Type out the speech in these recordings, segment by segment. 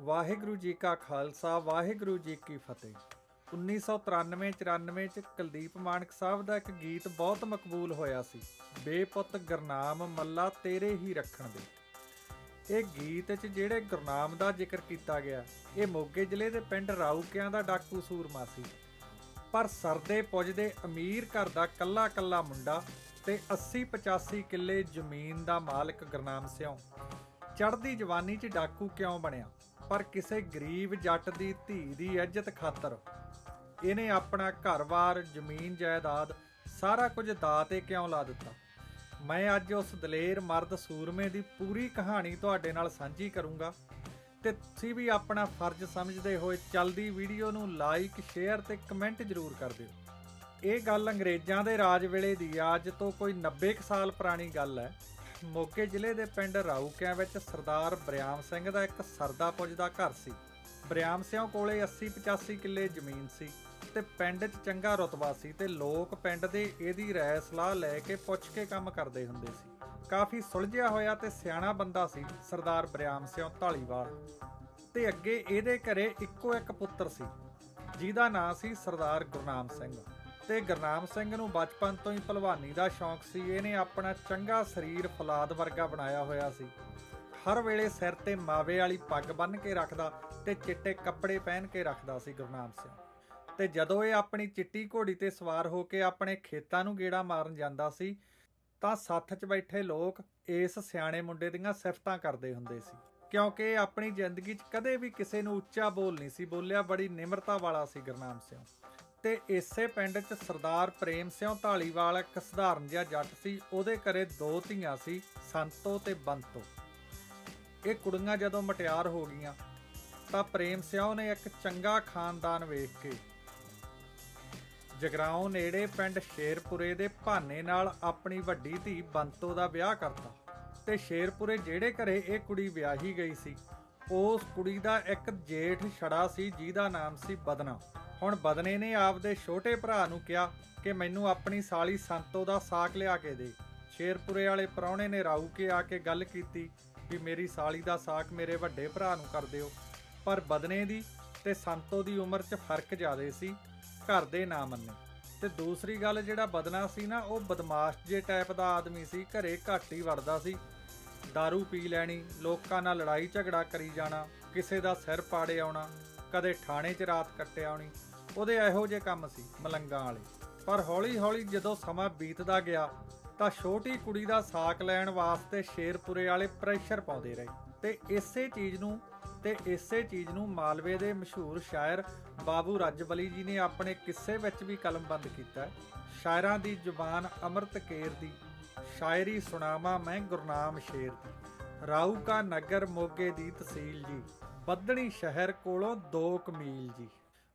ਵਾਹਿਗੁਰੂ ਜੀ ਕਾ ਖਾਲਸਾ, ਵਾਹਿਗੁਰੂ ਜੀ ਕੀ ਫਤਿਹ। 1993-94 ਚ ਕੁਲਦੀਪ ਮਾਨਕ ਸਾਹਿਬ ਦਾ ਇੱਕ ਗੀਤ ਬਹੁਤ ਮਕਬੂਲ ਹੋਇਆ ਸੀ, ਬੇਪੁੱਤ ਗੁਰਨਾਮ ਮੱਲਾ ਤੇਰੇ ਹੀ ਰੱਖਣ ਦੇ। ਇਹ ਗੀਤ 'ਚ ਜਿਹੜੇ ਗੁਰਨਾਮ ਦਾ ਜ਼ਿਕਰ ਕੀਤਾ ਗਿਆ, ਇਹ ਮੋਗੇ ਜ਼ਿਲ੍ਹੇ ਦੇ ਪਿੰਡ ਰਾਊਕਿਆਂ ਦਾ ਡਾਕੂ ਸੂਰਮਾ ਸੀ। ਪਰ ਸਰਦੇ ਪੁੱਜਦੇ ਅਮੀਰ ਘਰ ਦਾ ਕੱਲਾ ਕੱਲਾ ਮੁੰਡਾ ਤੇ 80 85 ਕਿੱਲੇ ਜ਼ਮੀਨ ਦਾ ਮਾਲਕ ਗੁਰਨਾਮ ਸਿਉਂ। ਚੜ੍ਹਦੀ ਜਵਾਨੀ 'ਚ ਡਾਕੂ ਕਿਉਂ ਬਣਿਆ? ਪਰ ਕਿਸੇ ਗਰੀਬ ਜੱਟ ਦੀ ਧੀ ਦੀ ਇੱਜ਼ਤ ਖਾਤਰ ਇਹਨੇ ਆਪਣਾ ਘਰ-ਬਾਰ ਜ਼ਮੀਨ, ਜਾਇਦਾਦ ਸਾਰਾ ਕੁਝ ਦਾਅ ਤੇ ਕਿਉਂ ਲਾ ਦਿੱਤਾ? ਮੈਂ ਅੱਜ ਉਸ ਦਲੇਰ ਮਰਦ ਸੂਰਮੇ ਦੀ ਪੂਰੀ ਕਹਾਣੀ ਤੁਹਾਡੇ ਨਾਲ ਸਾਂਝੀ ਕਰੂੰਗਾ ਤੇ ਤੁਸੀਂ ਵੀ ਆਪਣਾ ਫਰਜ਼ ਸਮਝਦੇ ਹੋਏ ਚੱਲਦੀ ਵੀਡੀਓ ਨੂੰ ਲਾਈਕ ਸ਼ੇਅਰ ਤੇ ਕਮੈਂਟ ਜ਼ਰੂਰ ਕਰ ਦਿਓ। ਇਹ ਗੱਲ ਅੰਗਰੇਜ਼ਾਂ ਦੇ ਰਾਜ ਵੇਲੇ ਦੀ ਆ, ਅੱਜ ਤੋਂ ਕੋਈ 90 ਕੁ ਸਾਲ ਪੁਰਾਣੀ ਗੱਲ ਹੈ। ਮੋਗੇ ਜ਼ਿਲ੍ਹੇ ਦੇ ਪਿੰਡ ਰਾਊਕਿਆਂ ਵਿੱਚ ਸਰਦਾਰ ਬਰਿਆਮ ਸਿੰਘ ਦਾ ਇੱਕ ਸਰਦਾ ਪੁੱਜ ਦਾ ਘਰ ਸੀ। ਬਰਿਆਮ ਸਿੰਘ ਕੋਲੇ 80 85 ਕਿੱਲੇ ਜ਼ਮੀਨ ਸੀ ਤੇ ਪਿੰਡ 'ਚ ਚੰਗਾ ਰਤਬਾ ਸੀ ਤੇ ਲੋਕ ਪਿੰਡ ਦੇ ਇਹਦੀ ਰਾਏ ਸਲਾਹ ਲੈ ਕੇ ਪੁੱਛ ਕੇ ਕੰਮ ਕਰਦੇ ਹੁੰਦੇ ਸੀ। ਕਾਫੀ ਸੁਲਝਿਆ ਹੋਇਆ ਤੇ ਸਿਆਣਾ ਬੰਦਾ ਸੀ ਸਰਦਾਰ ਬਰਿਆਮ ਸਿੰਘ ਢਾਲੀਵਾਲ ਤੇ ਅੱਗੇ ਇਹਦੇ ਘਰੇ ਇੱਕੋ ਇੱਕ ਪੁੱਤਰ ਸੀ, ਜਿਹਦਾ ਨਾਂ ਸੀ ਸਰਦਾਰ ਗੁਰਨਾਮ ਸਿੰਘ। ਤੇ ਗੁਰਨਾਮ ਸਿੰਘ ਨੂੰ ਬਚਪਨ ਤੋਂ ਹੀ ਭਲਵਾਨੀ ਦਾ ਸ਼ੌਂਕ ਸੀ। ਇਹਨੇ ਆਪਣਾ ਚੰਗਾ ਸਰੀਰ ਫਲਾਦ ਵਰਗਾ ਬਣਾਇਆ ਹੋਇਆ ਸੀ। ਹਰ ਵੇਲੇ ਸਿਰ ਤੇ ਮਾਵੇ ਵਾਲੀ ਪੱਗ ਬੰਨ੍ਹ ਕੇ ਰੱਖਦਾ ਤੇ ਚਿੱਟੇ ਕੱਪੜੇ ਪਹਿਨ ਕੇ ਰੱਖਦਾ ਸੀ ਗੁਰਨਾਮ ਸਿੰਘ। ਤੇ ਜਦੋਂ ਇਹ ਆਪਣੀ ਚਿੱਟੀ ਘੋੜੀ ਤੇ ਸਵਾਰ ਹੋ ਕੇ ਆਪਣੇ ਖੇਤਾਂ ਨੂੰ ਗੇੜਾ ਮਾਰਨ ਜਾਂਦਾ ਸੀ, ਤਾਂ ਸੱਥ 'ਚ ਬੈਠੇ ਲੋਕ ਇਸ ਸਿਆਣੇ ਮੁੰਡੇ ਦੀਆਂ ਸਿਫਤਾਂ ਕਰਦੇ ਹੁੰਦੇ ਸੀ। ਕਿਉਂਕਿ ਇਹ ਆਪਣੀ ਜ਼ਿੰਦਗੀ 'ਚ ਕਦੇ ਵੀ ਕਿਸੇ ਨੂੰ ਉੱਚਾ ਬੋਲ ਨਹੀਂ ਸੀ ਬੋਲਿਆ, ਬੜੀ ਨਿਮਰਤਾ ਵਾਲਾ ਸੀ ਗੁਰਨਾਮ ਸਿੰਘ। ਤੇ ਇਸੇ ਪਿੰਡ 'ਚ ਸਰਦਾਰ ਪ੍ਰੇਮ ਸਿੰਘ ਢਾਲੀਵਾਲ ਇੱਕ ਸਧਾਰਨ ਜਿਹਾ ਜੱਟ ਸੀ, ਉਹਦੇ ਘਰੇ ਦੋ ਧੀਆਂ ਸੀ, ਸੰਤੋ ਤੇ ਬੰਤੋ। ਇਹ ਕੁੜੀਆਂ ਜਦੋਂ ਮਟਿਆਰ ਹੋ ਗਈਆਂ, ਤਾਂ ਪ੍ਰੇਮ ਸਿੰਘ ਨੇ ਇੱਕ ਚੰਗਾ ਖਾਨਦਾਨ ਵੇਖ ਕੇ ਜਗਰਾਉਂ ਨੇੜੇ ਪਿੰਡ ਸ਼ੇਰਪੁਰੇ ਦੇ ਭਾਨੇ ਨਾਲ ਆਪਣੀ ਵੱਡੀ ਧੀ ਬੰਤੋ ਦਾ ਵਿਆਹ ਕਰਤਾ ਤੇ ਸ਼ੇਰਪੁਰੇ ਜਿਹੜੇ ਘਰੇ ਇਹ ਕੁੜੀ ਵਿਆਹੀ ਗਈ ਸੀ, ਉਸ ਕੁੜੀ ਦਾ ਇੱਕ ਜੇਠ ਛੜਾ ਸੀ, ਜਿਹਦਾ ਨਾਮ ਸੀ ਬਦਨਾ। ਹੁਣ ਬਦਨੇ ਨੇ ਆਪਦੇ ਛੋਟੇ ਭਰਾ ਨੂੰ ਕਿਹਾ ਕਿ ਮੈਨੂੰ ਆਪਣੀ ਸਾਲੀ ਸੰਤੋ ਦਾ ਸਾਕ ਲਿਆ ਕੇ ਦੇ। ਸ਼ੇਰਪੁਰੇ ਵਾਲੇ ਪ੍ਰਾਹੁਣੇ ਨੇ ਰਾਊ ਕੇ ਆ ਕੇ ਗੱਲ ਕੀਤੀ ਵੀ ਮੇਰੀ ਸਾਲੀ ਦਾ ਸਾਕ ਮੇਰੇ ਵੱਡੇ ਭਰਾ ਨੂੰ ਕਰ ਦਿਓ। ਪਰ ਬਦਨੇ ਦੀ ਤੇ ਸੰਤੋ ਦੀ ਉਮਰ 'ਚ ਫ਼ਰਕ ਜ਼ਿਆਦੇ ਸੀ, ਘਰ ਦੇ ਨਾ ਮੰਨੇ। ਤੇ ਦੂਸਰੀ ਗੱਲ ਜਿਹੜਾ ਬਦਨਾ ਸੀ ਨਾ, ਉਹ ਬਦਮਾਸ਼ ਜੇ ਟਾਈਪ ਦਾ ਆਦਮੀ ਸੀ, ਘਰੇ ਘੱਟ ਹੀ ਵੜਦਾ ਸੀ। दारू ਪੀ ਲੈਣੀ, ਲੋਕਾਂ ਨਾਲ ਲੜਾਈ ਝਗੜਾ ਕਰੀ ਜਾਣਾ, ਕਿਸੇ ਦਾ ਸਿਰ ਪਾੜੇ ਆਉਣਾ, ਕਦੇ ਥਾਣੇ 'ਚ ਰਾਤ ਕੱਟੇ ਆਉਣੀ ਉਹਦੇ ਇਹੋ ਜਿਹੇ ਕੰਮ ਸੀ, ਮਲੰਗਾਂ ਵਾਲੇ। ਪਰ ਹੌਲੀ-ਹੌਲੀ ਜਦੋਂ ਸਮਾਂ ਬੀਤਦਾ ਗਿਆ, ਤਾਂ ਛੋਟੀ ਕੁੜੀ ਦਾ ਸਾਕ ਲੈਣ ਵਾਸਤੇ ਸ਼ੇਰਪੁਰੇ ਵਾਲੇ ਪ੍ਰੈਸ਼ਰ ਪਾਉਂਦੇ ਰਹੇ। ਤੇ ਇਸੇ ਚੀਜ਼ ਨੂੰ, ਤੇ ਇਸੇ ਚੀਜ਼ ਨੂੰ ਮਾਲਵੇ ਦੇ ਮਸ਼ਹੂਰ ਸ਼ਾਇਰ ਬਾਬੂ ਰੱਜਬਲੀ ਜੀ ਨੇ ਆਪਣੇ ਕਿੱਸੇ ਵਿੱਚ ਵੀ ਕਲਮਬੰਦ ਕੀਤਾ। ਹੈ। ਸ਼ਾਇਰਾਂ ਦੀ ਜ਼ੁਬਾਨ ਅੰਮ੍ਰਿਤ ਕੇਰ ਦੀ, ਸ਼ਾਇਰੀ ਸੁਣਾਵਾ ਮੈਂ ਗੁਰਨਾਮ ਸ਼ੇਰ ਦੀ। ਰਾਊ ਕਾ ਨਗਰ ਮੋਗੇ ਦੀ ਤਹਿਸੀਲ ਜੀ ਬੱਦਣੀ ਸ਼ਹਿਰ ਕੋਲੋਂ 2 ਕਮੀਲ ਜੀ।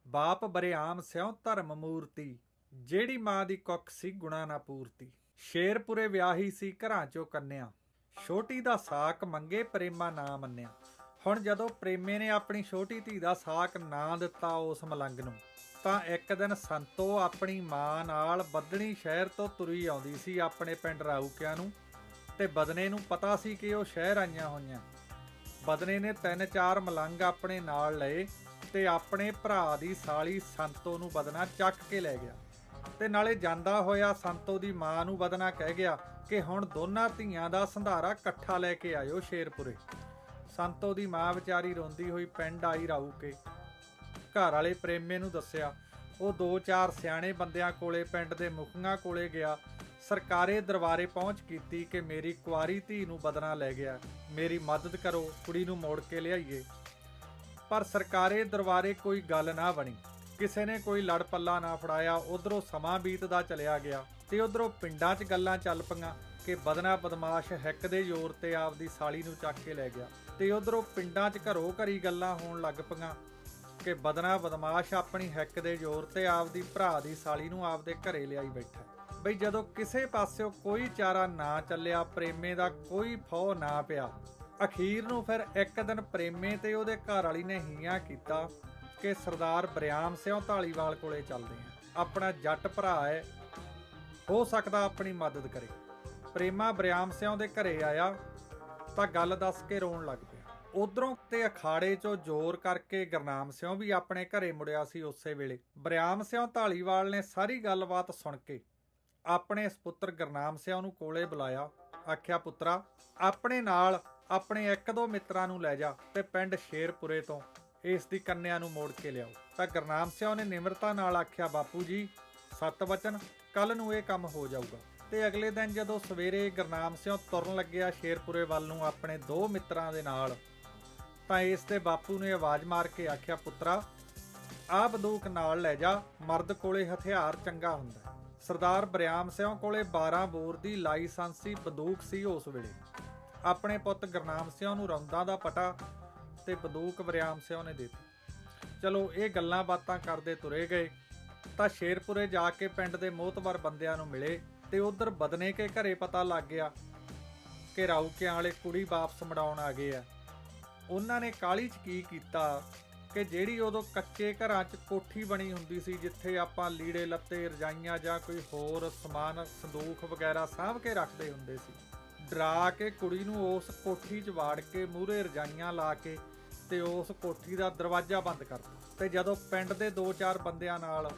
ਬਾਪ ਬਰਿਆਮ ਸਿਉ ਧਰਮ ਮੂਰਤੀ, ਜਿਹੜੀ ਮਾਂ ਦੀ ਕੁੱਖ ਸੀ ਗੁਣਾ ਨਾ ਪੂਰਤੀ। ਸ਼ੇਰਪੁਰੇ ਵਿਆਹੀ ਸੀ ਘਰਾਂ ਚੋਂ ਕੰਨਿਆ। ਛੋਟੀ ਦਾ ਸਾਕ ਮੰਗੇ ਪ੍ਰੇਮਾ ਨਾ ਮੰਨਿਆ। ਹੁਣ ਜਦੋਂ ਪ੍ਰੇਮੇ ਨੇ ਆਪਣੀ ਛੋਟੀ ਧੀ ਦਾ ਸਾਕ ਨਾ ਦਿੱਤਾ ਉਸ ਮਲੰਗ ਨੂੰ, ਤਾਂ ਇੱਕ ਦਿਨ ਸੰਤੋ ਆਪਣੀ ਮਾਂ ਨਾਲ ਬੱਦਣੀ ਸ਼ਹਿਰ ਤੋਂ ਤੁਰੀ ਆਉਂਦੀ ਸੀ ਆਪਣੇ ਪਿੰਡ ਰਾਊਕਿਆਂ ਨੂੰ, ਤੇ ਬਦਨੇ ਨੂੰ ਪਤਾ ਸੀ ਕਿ ਉਹ ਸ਼ਹਿਰ ਆਈਆਂ ਹੋਈਆਂ। ਬਦਨੇ ਨੇ ਤਿੰਨ ਚਾਰ ਮਲੰਗ ਆਪਣੇ ਨਾਲ ਲਏ ਤੇ ਆਪਣੇ ਭਰਾ ਦੀ ਸਾਲੀ ਸੰਤੋ ਨੂੰ ਬਦਨਾ ਚੱਕ ਕੇ ਲੈ ਗਿਆ ਤੇ ਨਾਲੇ ਜਾਂਦਾ ਹੋਇਆ ਸੰਤੋ ਦੀ ਮਾਂ ਨੂੰ ਬਦਨਾ ਕਹਿ ਗਿਆ ਕਿ ਹੁਣ ਦੋਨਾਂ ਧੀਆਂ ਦਾ ਸੰਧਾਰਾ ਇਕੱਠਾ ਲੈ ਕੇ ਆਇਓ ਸ਼ੇਰਪੁਰੇ। ਸੰਤੋ ਦੀ ਮਾਂ ਵਿਚਾਰੀ ਰੋਂਦੀ ਹੋਈ ਪਿੰਡ ਆਈ ਰਾਊ ਕੇ। ਘਰ ਵਾਲੇ ਪ੍ਰੇਮੇ ਨੂੰ ਦੱਸਿਆ, ਉਹ ਦੋ ਚਾਰ ਸਿਆਣੇ ਬੰਦਿਆਂ ਕੋਲੇ ਪਿੰਡ ਦੇ ਮੁਖੀਆਂ ਕੋਲੇ ਗਿਆ। ਸਰਕਾਰੇ ਦਰਬਾਰੇ ਪਹੁੰਚ ਕੀਤੀ ਕਿ ਮੇਰੀ ਕੁਆਰੀ ਧੀ ਨੂੰ ਬਦਨਾ ਲੈ ਗਿਆ। ਮੇਰੀ ਮਦਦ ਕਰੋ, ਕੁੜੀ ਨੂੰ ਮੋੜ ਕੇ ਲਿਆਈਏ। ਪਰ ਸਰਕਾਰੇ ਦਰਬਾਰੇ ਕੋਈ ਗੱਲ ਨਾ ਬਣੀ। ਕਿਸੇ ਨੇ ਕੋਈ ਲੜ ਪੱਲਾ ਨਾ ਫੜਾਇਆ। ਉਧਰੋਂ ਸਮਾਂ ਬੀਤਦਾ ਚਲਿਆ ਗਿਆ ਤੇ ਉਧਰੋਂ ਪਿੰਡਾਂ 'ਚ ਗੱਲਾਂ ਚੱਲ ਪਈਆਂ ਕਿ ਬਦਨਾ ਬਦਮਾਸ਼ ਹੈਕ ਦੇ ਜ਼ੋਰ ਤੇ ਆਪਦੀ ਸਾਲੀ ਨੂੰ ਚੱਕ ਕੇ ਲੈ ਗਿਆ ਤੇ ਉਧਰੋਂ ਪਿੰਡਾਂ 'ਚ ਘਰੋ ਘਰੀ ਗੱਲਾਂ ਹੋਣ ਲੱਗ ਪਈਆਂ ਕਿ ਬਦਨਾ ਬਦਮਾਸ਼ ਆਪਣੀ ਹੈਕ ਦੇ ਜ਼ੋਰ ਤੇ ਆਪਦੀ ਭਰਾ ਦੀ ਸਾਲੀ ਨੂੰ ਆਪਦੇ ਘਰੇ ਲਿਆਈ ਬੈਠਾ। ਬਈ ਜਦੋਂ ਕਿਸੇ ਪਾਸਿਓ ਕੋਈ ਚਾਰਾ ਨਾ ਚੱਲਿਆ, ਪ੍ਰੇਮੇ ਦਾ ਕੋਈ ਫੌ ਨਾ ਪਿਆ ਅਖੀਰ ਨੂੰ ਫਿਰ ਇੱਕ ਦਿਨ ਪ੍ਰੇਮੇ ਤੇ ਉਹਦੇ ਘਰ ਵਾਲੀ ਨੇ ਹੀਆਂ ਕੀਤਾ ਕਿ ਸਰਦਾਰ ਬਰਿਆਮ ਸਿੰਘ ਢਾਲੀਵਾਲ ਕੋਲੇ ਚੱਲਦੇ ਆ। ਆਪਣਾ ਜੱਟ ਭਰਾ ਹੈ, ਹੋ ਸਕਦਾ ਆਪਣੀ ਮਦਦ ਕਰੇ। ਪ੍ਰੇਮਾ ਬਰਿਆਮ ਸਿੰਘ ਦੇ ਘਰੇ ਆਇਆ ਤਾਂ ਗੱਲ ਦੱਸ ਕੇ ਰੋਣ ਲੱਗ ਪਿਆ। ਉਧਰੋਂ ਤੇ ਅਖਾੜੇ 'ਚੋਂ ਜ਼ੋਰ ਕਰਕੇ ਗਰਨਾਮ ਸਿਉ ਵੀ ਆਪਣੇ ਘਰੇ ਮੁੜਿਆ ਸੀ ਉਸੇ ਵੇਲੇ। ਬਰਿਆਮ ਸਿਉ ਢਾਲੀਵਾਲ ਨੇ ਸਾਰੀ ਗੱਲਬਾਤ ਸੁਣ ਕੇ ਆਪਣੇ ਸੁਪੁੱਤਰ ਗਰਨਾਮ ਸਿਓ ਨੂੰ ਕੋਲੇ ਬੁਲਾਇਆ। ਆਖਿਆ, ਪੁੱਤਰਾ, ਆਪਣੇ ਨਾਲ ਆਪਣੇ ਇੱਕ ਦੋ ਮਿੱਤਰਾਂ ਨੂੰ ਲੈ ਜਾ ਤੇ ਪਿੰਡ ਸ਼ੇਰਪੁਰੇ ਤੋਂ ਇਸ ਦੀ ਕੰਨਿਆ ਨੂੰ ਮੋੜ ਕੇ ਲਿਆਓ। ਤਾਂ ਗਰਨਾਮ ਸਿਉ ਨੇ ਨਿਮਰਤਾ ਨਾਲ ਆਖਿਆ, ਬਾਪੂ ਜੀ, ਸਤ ਵਚਨ ਕੱਲ ਨੂੰ ਇਹ ਕੰਮ ਹੋ ਜਾਊਗਾ। ਤੇ ਅਗਲੇ ਦਿਨ ਜਦੋਂ ਸਵੇਰੇ ਗਰਨਾਮ ਸਿਉ ਤੁਰਨ ਲੱਗਿਆ ਸ਼ੇਰਪੁਰੇ ਵੱਲ ਨੂੰ ਆਪਣੇ ਦੋ ਮਿੱਤਰਾਂ ਦੇ ਨਾਲ, ਤਾਂ ਇਸ ਤੇ ਬਾਪੂ ਨੇ ਆਵਾਜ਼ ਮਾਰ ਕੇ ਆਖਿਆ, ਪੁੱਤਰਾ ਆਹ ਬੰਦੂਕ ਨਾਲ ਲੈ ਜਾ, ਮਰਦ ਕੋਲੇ ਹਥਿਆਰ ਚੰਗਾ ਹੁੰਦਾ ਸਰਦਾਰ ਬਰਿਆਮ ਸਿਓ ਕੋਲੇ 12 ਬੋਰ ਦੀ ਲਾਇਸੈਂਸੀ ਬੰਦੂਕ ਸੀ ਉਸ ਵੇਲੇ। ਆਪਣੇ ਪੁੱਤ ਗਰਨਾਮ ਸਿੰਘ ਨੂੰ ਰੌਂਦਾਂ ਦਾ ਪਟਾ ਤੇ ਬੰਦੂਕ ਵਰਿਆਮ ਸਿੰਘ ਨੇ ਦਿੱਤੀ। ਚਲੋ, ਇਹ ਗੱਲਾਂ ਬਾਤਾਂ ਕਰਦੇ ਤੁਰੇ ਗਏ। ਤਾਂ ਸ਼ੇਰਪੁਰੇ ਜਾ ਕੇ ਪਿੰਡ ਦੇ ਮੋਹਤਵਰ ਬੰਦਿਆਂ ਨੂੰ ਮਿਲੇ ਤੇ ਉਧਰ ਬਦਨੇ ਕੇ ਘਰੇ ਪਤਾ ਲੱਗ ਗਿਆ ਕਿ ਰਾਊਕਿਆਂ ਵਾਲੇ ਕੁੜੀ ਵਾਪਸ ਮੜਾਉਣ ਆ ਗਏ ਆ। ਉਹਨਾਂ ਨੇ ਕਾਲੀ ਚ ਕੀ ਕੀਤਾ ਕਿ ਜਿਹੜੀ ਉਦੋਂ ਕੱਚੇ ਘਰਾਂ 'ਚ ਕੋਠੀ ਬਣੀ ਹੁੰਦੀ ਸੀ, ਜਿੱਥੇ ਆਪਾਂ ਲੀੜੇ ਲੱਤੇ, ਰਜਾਈਆਂ ਜਾਂ ਕੋਈ ਹੋਰ ਸਮਾਨ, ਸੰਦੂਖ ਵਗੈਰਾ ਸਾਂਭ ਕੇ ਰੱਖਦੇ ਹੁੰਦੇ ਸੀ। ਡਰਾ ਕੇ ਕੁੜੀ ਨੂੰ ਉਸ ਕੋਠੀ 'ਚ ਵਾੜ ਕੇ ਮੂਹਰੇ ਰਜਾਈਆਂ ਲਾ ਕੇ ਤੇ ਉਸ ਕੋਠੀ ਦਾ ਦਰਵਾਜ਼ਾ ਬੰਦ ਕਰਤਾ ਤੇ ਜਦੋਂ ਪਿੰਡ ਦੇ 2-4 ਬੰਦਿਆਂ ਨਾਲ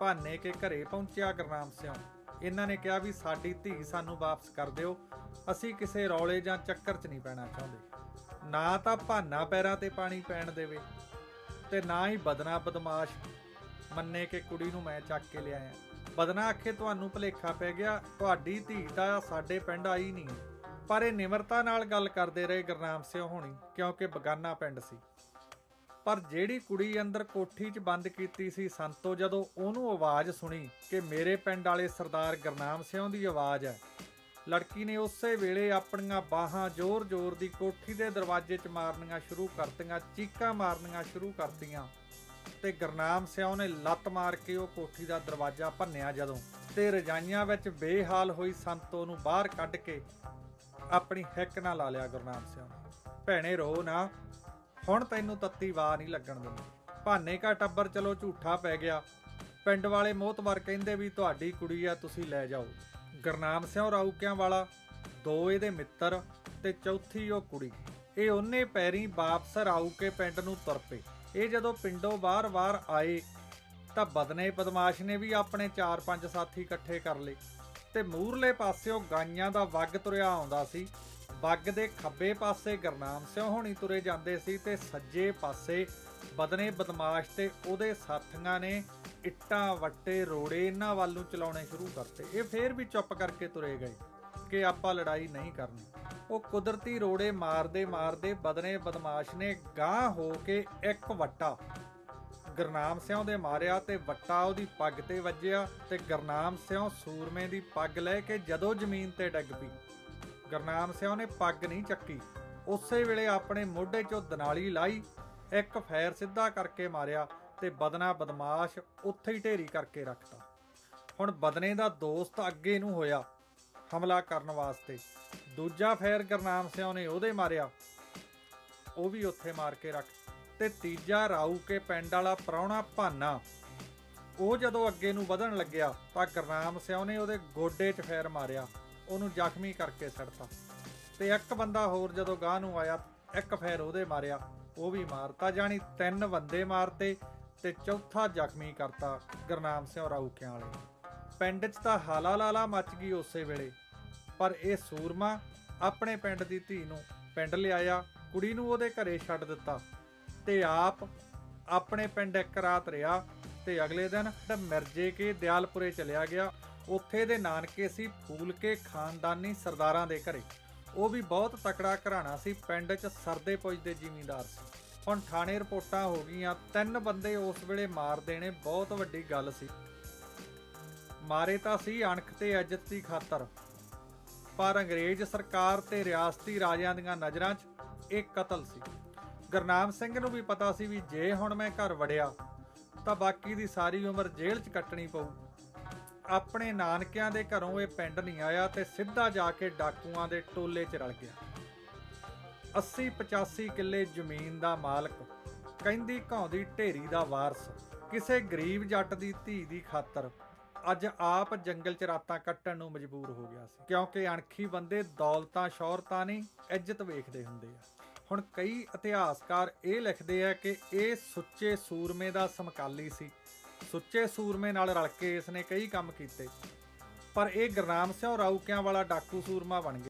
ਭਾਨੇ ਕੇ ਘਰੇ ਪਹੁੰਚਿਆ ਗੁਰਨਾਮ ਸਿੰਘ ਇਹਨਾਂ ਨੇ ਕਿਹਾ ਵੀ ਸਾਡੀ ਧੀ ਸਾਨੂੰ ਵਾਪਸ ਕਰ ਦਿਓ, ਅਸੀਂ ਕਿਸੇ ਰੌਲੇ ਜਾਂ ਚੱਕਰ 'ਚ ਨਹੀਂ ਪੈਣਾ ਚਾਹੁੰਦੇ। ਨਾ ਤਾਂ ਭਾਨਾ ਪੈਰਾਂ ਤੇ ਪਾਣੀ ਪੈਣ ਦੇਵੇ ਤੇ ਨਾ ਹੀ ਬਦਨਾ ਬਦਮਾਸ਼ ਮੰਨੇ ਕਿ ਕੁੜੀ ਨੂੰ ਮੈਂ ਚੱਕ ਕੇ ਲਿਆਇਆ। ਬਦਨਾ ਆਖੇ ਤੁਹਾਨੂੰ ਭਲੇਖਾ ਪੈ ਗਿਆ, ਤੁਹਾਡੀ ਧੀ ਤਾਂ ਸਾਡੇ ਪਿੰਡ ਆਈ ਨਹੀਂ। ਪਰ ਇਹ ਨਿਮਰਤਾ ਨਾਲ ਗੱਲ ਕਰਦੇ ਰਹੇ ਗੁਰਨਾਮ ਸਿੰਘ ਹੋਣੀ, ਕਿਉਂਕਿ ਬਗਾਨਾ ਪਿੰਡ ਸੀ। ਪਰ ਜਿਹੜੀ ਕੁੜੀ ਅੰਦਰ ਕੋਠੀ 'ਚ ਬੰਦ ਕੀਤੀ ਸੀ ਸੰਤੋ, ਜਦੋਂ ਉਹਨੂੰ ਆਵਾਜ਼ ਸੁਣੀ ਕਿ ਮੇਰੇ ਪਿੰਡ ਵਾਲੇ ਸਰਦਾਰ ਗੁਰਨਾਮ ਸਿੰਘ ਦੀ ਆਵਾਜ਼ ਹੈ, ਲੜਕੀ ਨੇ ਉਸੇ ਵੇਲੇ ਆਪਣੀਆਂ ਬਾਹਾਂ ਜ਼ੋਰ-ਜ਼ੋਰ ਦੀ ਕੋਠੀ ਦੇ ਦਰਵਾਜ਼ੇ 'ਚ ਮਾਰਨੀਆਂ ਸ਼ੁਰੂ ਕਰਤੀਆਂ, ਚੀਕਾਂ ਮਾਰਨੀਆਂ ਸ਼ੁਰੂ ਕਰਤੀਆਂ। ਤੇ ਗਰਨਾਮ ਸਿਉ ਨੇ ਲੱਤ ਮਾਰ ਕੇ ਉਹ ਕੋਠੀ ਦਾ ਦਰਵਾਜ਼ਾ ਭੰਨਿਆ ਜਦੋਂ ਤੇ ਰਜਾਈਆਂ ਵਿੱਚ ਬੇਹਾਲ ਹੋਈ ਸੰਤੋ ਨੂੰ ਬਾਹਰ ਕੱਢ ਕੇ ਆਪਣੀ ਹਿੱਕ ਨਾਲ ਲਾ ਲਿਆ ਗੁਰਨਾਮ ਸਿਉ ਨੇ। ਭੈਣੇ ਰੋ ਨਾ, ਹੁਣ ਤੈਨੂੰ ਤੱਤੀ ਵਾਹ ਨਹੀਂ ਲੱਗਣ ਦਿੰਦੀ। ਭਾਨੇ ਕਾ ਟੱਬਰ ਚਲੋ ਝੂਠਾ ਪੈ ਗਿਆ। ਪਿੰਡ ਵਾਲੇ ਮੋਤਬਰ ਕਹਿੰਦੇ ਵੀ ਤੁਹਾਡੀ ਕੁੜੀ ਆ, ਤੁਸੀਂ ਲੈ ਜਾਓ। ਗਰਨਾਮ ਸਿੰਘ ਰਾਊਕਿਆਂ ਵਾਲਾ, ਦੋ ਇਹਦੇ ਮਿੱਤਰ ਤੇ ਚੌਥੀ ਉਹ ਕੁੜੀ। ਇਹ ਉਹਨੇ ਪੈਰੀ ਵਾਪਸ ਰਾਊਕੇ ਪਿੰਡ ਨੂੰ ਤੁਰ ਪਏ। ਇਹ ਜਦੋਂ ਪਿੰਡੋਂ ਬਾਹਰ-ਬਾਹਰ ਆਏ, ਤਾਂ ਬਦਨੇ ਬਦਮਾਸ਼ ਨੇ ਵੀ ਆਪਣੇ 4-5 ਸਾਥੀ ਇਕੱਠੇ ਕਰ ਲਏ ਤੇ ਮੂਰਲੇ ਪਾਸਿਓਂ ਗਾਈਆਂ ਦਾ ਵੱਗ ਤੁਰਿਆ ਆਉਂਦਾ ਸੀ। ਵੱਗ ਦੇ ਖੱਬੇ ਪਾਸੇ ਗਰਨਾਮ ਸਿੰਘ ਹੋਣੀ ਤੁਰੇ ਜਾਂਦੇ ਸੀ ਤੇ ਸੱਜੇ ਪਾਸੇ ਬਦਨੇ ਬਦਮਾਸ਼ ਤੇ ਉਹਦੇ ਸਾਥੀਆਂ ਨੇ ਇੱਟਾਂ, ਵੱਟੇ, ਰੋੜੇ ਇਹਨਾਂ ਵੱਲ ਨੂੰ ਚਲਾਉਣੇ ਸ਼ੁਰੂ ਕਰਤੇ। ਇਹ ਫੇਰ ਵੀ ਚੁੱਪ ਕਰਕੇ ਤੁਰੇ ਗਏ ਕਿ ਆਪਾਂ ਲੜਾਈ ਨਹੀਂ ਕਰਨੀ। ਉਹ ਕੁਦਰਤੀ ਰੋੜੇ ਮਾਰਦੇ ਮਾਰਦੇ ਬਦਨੇ ਬਦਮਾਸ਼ ਨੇ ਗਾਂ ਹੋ ਕੇ ਇੱਕ ਵੱਟਾ ਗਰਨਾਮ ਸਿਉ ਦੇ ਮਾਰਿਆ ਤੇ ਵੱਟਾ ਉਹਦੀ ਪੱਗ ਤੇ ਵੱਜਿਆ ਤੇ ਗਰਨਾਮ ਸਿਉ ਸੂਰਮੇ ਦੀ ਪੱਗ ਲੈ ਕੇ ਜਦੋਂ ਜ਼ਮੀਨ ਤੇ ਡਿੱਗ ਪਈ। ਗਰਨਾਮ ਸਿਉ ਨੇ ਪੱਗ ਨਹੀਂ ਚੱਕੀ। ਉਸੇ ਵੇਲੇ ਆਪਣੇ ਮੋਢੇ 'ਚੋਂ ਦਨਾਲੀ ਲਾਈ, ਇੱਕ ਫੈਰ ਸਿੱਧਾ ਕਰਕੇ ਮਾਰਿਆ ਤੇ ਬਦਨਾ ਬਦਮਾਸ਼ ਉੱਥੇ ਹੀ ਢੇਰੀ ਕਰਕੇ ਰੱਖਤਾ। ਹੁਣ ਬਦਨੇ ਦਾ ਦੋਸਤ ਅੱਗੇ ਨੂੰ ਹੋਇਆ ਹਮਲਾ ਕਰਨ ਵਾਸਤੇ। ਦੂਜਾ ਫੈਰ ਗਰਨਾਮ ਸਿਉ ਨੇ ਉਹਦੇ ਮਾਰਿਆ। ਉਹ ਵੀ ਉੱਥੇ ਮਾਰ ਕੇ ਰੱਖ। ਤੇ ਤੀਜਾ ਰਾਊ ਕੇ ਪਿੰਡ ਵਾਲਾ ਪ੍ਰਾਹੁਣਾ ਭਾਨਾ। ਉਹ ਜਦੋਂ ਅੱਗੇ ਨੂੰ ਵਧਣ ਲੱਗਿਆ, ਤਾਂ ਗਰਨਾਮ ਸਿਉ ਨੇ ਉਹਦੇ ਗੋਡੇ 'ਚ ਫੈਰ ਮਾਰਿਆ। ਉਹਨੂੰ ਜ਼ਖਮੀ ਕਰਕੇ ਸੜਤਾ। ਤੇ ਇੱਕ ਬੰਦਾ ਹੋਰ ਜਦੋਂ ਗਾਹ ਨੂੰ ਆਇਆ, ਇੱਕ ਫੈਰ ਉਹਦੇ ਮਾਰਿਆ। ਉਹ ਵੀ ਮਾਰਤਾ, ਜਾਣੀ ਤਿੰਨ ਬੰਦੇ ਮਾਰਤੇ ਤੇ ਚੌਥਾ ਜ਼ਖਮੀ ਕਰਤਾ ਗਰਨਾਮ ਸਿੰਘ ਰਾਊਕਿਆਂ ਵਾਲੇ। ਪਿੰਡ 'ਚ ਤਾਂ ਹਾਲਾ ਲਾਲਾ ਮੱਚ ਗਈ ਉਸੇ ਵੇਲੇ। ਪਰ ਇਹ ਸੂਰਮਾ ਆਪਣੇ ਪਿੰਡ ਦੀ ਧੀ ਨੂੰ, ਪਿੰਡ ਲਿਆਇਆ, ਕੁੜੀ ਨੂੰ ਉਹਦੇ ਘਰੇ ਛੱਡ ਦਿੱਤਾ ਤੇ ਆਪ ਆਪਣੇ ਪਿੰਡ ਇੱਕ ਰਾਤ ਰਿਹਾ ਤੇ ਅਗਲੇ ਦਿਨ ਮਿਰਜੇ ਕੇ ਦਿਆਲਪੁਰੇ ਚਲਿਆ ਗਿਆ। ਉੱਥੇ ਦੇ ਨਾਨਕੇ ਸੀ ਫੂਲ ਕੇ ਖਾਨਦਾਨੀ ਸਰਦਾਰਾਂ ਦੇ ਘਰੇ। ਉਹ ਵੀ ਬਹੁਤ ਤਕੜਾ ਘਰਾਣਾ ਸੀ, ਪਿੰਡ 'ਚ ਸਰਦੇ ਪੁੱਜਦੇ ਜ਼ਿਮੀਂਦਾਰ ਸੀ। ਹੁਣ ਥਾਣੇ ਰਿਪੋਰਟਾਂ ਹੋ ਗਈਆਂ, ਤਿੰਨ ਬੰਦੇ ਉਸ ਵੇਲੇ ਮਾਰ ਦੇਣੇ ਬਹੁਤ ਵੱਡੀ ਗੱਲ ਸੀ। ਮਾਰੇ ਤਾਂ ਸੀ ਅਣਖ ਤੇ ਇੱਜ਼ਤ ਦੀ ਖਾਤਰ। ਪਰ ਅੰਗਰੇਜ਼ ਸਰਕਾਰ ਤੇ ਰਿਆਸਤੀ ਰਾਜਿਆਂ ਦੀਆਂ ਨਜ਼ਰਾਂ 'ਚ ਇਹ ਕਤਲ ਸੀ। ਗੁਰਨਾਮ ਸਿੰਘ ਨੂੰ ਵੀ ਪਤਾ ਸੀ ਵੀ ਜੇ ਹੁਣ ਮੈਂ ਘਰ ਵੜਿਆ, ਤਾਂ ਬਾਕੀ ਦੀ ਸਾਰੀ ਉਮਰ ਜੇਲ੍ਹ 'ਚ ਕੱਟਣੀ ਪਊ। ਆਪਣੇ ਨਾਨਕਿਆਂ ਦੇ ਘਰੋਂ ਇਹ ਪਿੰਡ ਨਹੀਂ ਆਇਆ ਤੇ ਸਿੱਧਾ ਜਾ ਕੇ ਡਾਕੂਆਂ ਦੇ ਟੋਲੇ 'ਚ ਰਲ ਗਿਆ। 80 85 ਕਿੱਲੇ ਜ਼ਮੀਨ ਦਾ ਮਾਲਕ ਕਹਿੰਦੀ ਘਾਉਂਦੀ ਢੇਰੀ ਦਾ ਵਾਰਸ, ਕਿਸੇ ਗਰੀਬ ਜੱਟ ਦੀ ਧੀ ਦੀ ਖਾਤਰ। ਅੱਜ ਆਪ ਜੰਗਲ 'ਚ ਰਾਤਾਂ ਕੱਟਣ ਨੂੰ ਮਜਬੂਰ ਹੋ ਗਿਆ ਸੀ। ਕਿਉਂਕਿ ਅਣਖੀ ਬੰਦੇ ਦੌਲਤਾਂ, ਸ਼ੌਹਰਤਾਂ ਨਹੀਂ, ਇੱਜ਼ਤ ਵੇਖਦੇ ਹੁੰਦੇ ਆ। ਹੁਣ ਕਈ ਇਤਿਹਾਸਕਾਰ ਇਹ ਲਿਖਦੇ ਆ ਕਿ ਇਹ ਸੁੱਚੇ ਸੂਰਮੇ ਦਾ ਸਮਕਾਲੀ ਸੀ। ਸੁੱਚੇ ਸੂਰਮੇ ਨਾਲ ਰਲ ਕੇ ਇਸ ਨੇ ਕਈ ਕੰਮ ਕੀਤੇ। ਪਰ ਇਹ ਗੁਰਨਾਮ ਸਿੰਘ ਰਾਊਕਿਆਂ ਵਾਲਾ ਡਾਕੂ ਸੂਰਮਾ ਬਣ ਗਿਆ।